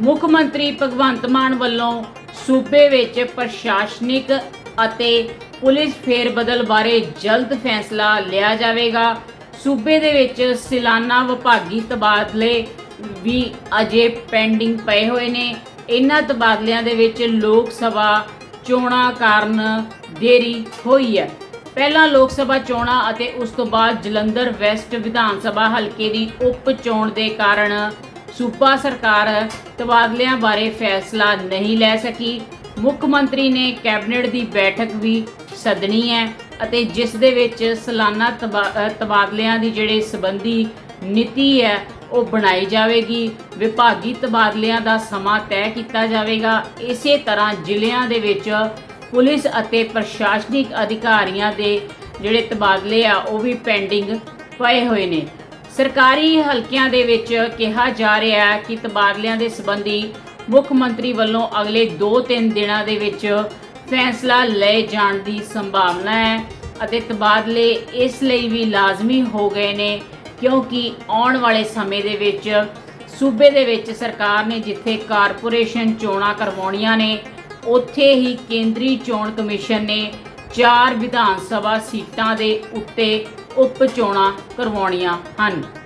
ਮੁੱਖ ਮੰਤਰੀ ਭਗਵੰਤ ਮਾਨ ਵੱਲੋਂ ਸੂਬੇ ਵਿੱਚ ਪ੍ਰਸ਼ਾਸਨਿਕ ਅਤੇ ਪੁਲਿਸ ਫੇਰਬਦਲ ਬਾਰੇ ਜਲਦ ਫੈਸਲਾ ਲਿਆ ਜਾਵੇਗਾ। ਸੂਬੇ ਦੇ ਵਿੱਚ ਸਾਲਾਨਾ ਵਿਭਾਗੀ ਤਬਾਦਲੇ ਵੀ ਅਜੇ ਪੈਂਡਿੰਗ ਪਏ ਹੋਏ ਨੇ। ਇਹਨਾਂ ਤਬਾਦਲਿਆਂ ਦੇ ਵਿੱਚ ਲੋਕ ਸਭਾ ਚੋਣਾਂ ਕਾਰਨ ਦੇਰੀ ਹੋਈ ਹੈ। ਪਹਿਲਾਂ ਲੋਕ ਸਭਾ ਚੋਣਾਂ ਅਤੇ ਉਸ ਤੋਂ ਬਾਅਦ ਜਲੰਧਰ ਵੈਸਟ ਵਿਧਾਨ ਸਭਾ ਹਲਕੇ ਦੀ ਉਪ ਚੋਣ ਦੇ ਕਾਰਨ ਸੂਬਾ ਸਰਕਾਰ ਤਬਾਦਲਿਆਂ ਬਾਰੇ ਫੈਸਲਾ ਨਹੀਂ ਲੈ ਸਕੀ। ਮੁੱਖ ਮੰਤਰੀ ਨੇ ਕੈਬਨਿਟ ਦੀ ਬੈਠਕ ਵੀ ਸੱਦਣੀ ਹੈ ਅਤੇ ਜਿਸ ਦੇ ਵਿੱਚ ਸਾਲਾਨਾ ਤਬਾ- ਤਬਾਦਲਿਆਂ ਦੀ ਜਿਹੜੇ ਸੰਬੰਧੀ ਨੀਤੀ ਹੈ, ਉਹ ਬਣਾਈ ਜਾਵੇਗੀ। ਵਿਭਾਗੀ ਤਬਾਦਲਿਆਂ ਦਾ ਸਮਾਂ ਤੈਅ ਕੀਤਾ ਜਾਵੇਗਾ। ਇਸੇ ਤਰ੍ਹਾਂ ਜ਼ਿਲ੍ਹਿਆਂ ਦੇ ਵਿੱਚ ਪੁਲਿਸ ਅਤੇ ਪ੍ਰਸ਼ਾਸਨਿਕ ਅਧਿਕਾਰੀਆਂ ਦੇ ਜਿਹੜੇ ਤਬਾਦਲੇ ਆ, ਉਹ ਵੀ ਪੈਂਡਿੰਗ ਪਏ ਹੋਏ ਨੇ। ਸਰਕਾਰੀ ਹਲਕਿਆਂ ਦੇ ਵਿੱਚ ਕਿਹਾ ਜਾ ਰਿਹਾ ਹੈ ਕਿ ਤਬਾਦਲਿਆਂ ਦੇ ਸੰਬੰਧੀ ਮੁੱਖ ਮੰਤਰੀ ਵੱਲੋਂ ਅਗਲੇ 2-3 ਦਿਨਾਂ ਦੇ ਵਿੱਚ ਫੈਸਲਾ ਲਏ ਜਾਣ ਦੀ ਸੰਭਾਵਨਾ ਹੈ ਅਤੇ ਤਬਾਦਲੇ ਇਸ ਲਈ ਵੀ ਲਾਜ਼ਮੀ ਹੋ ਗਏ ਨੇ ਕਿਉਂਕਿ ਆਉਣ ਵਾਲੇ ਸਮੇਂ ਦੇ ਵਿੱਚ ਸੂਬੇ ਦੇ ਵਿੱਚ ਸਰਕਾਰ ਨੇ ਜਿੱਥੇ ਕਾਰਪੋਰੇਸ਼ਨ ਚੋਣਾਂ ਕਰਵਾਉਣੀਆਂ ਨੇ, ਉੱਥੇ ਹੀ ਕੇਂਦਰੀ ਚੋਣ ਕਮਿਸ਼ਨ ਨੇ ਚਾਰ ਵਿਧਾਨ ਸਭਾ ਸੀਟਾਂ ਦੇ ਉੱਤੇ ਉਪ ਚੋਣਾਂ ਕਰਵਾਉਣੀਆਂ ਹਨ।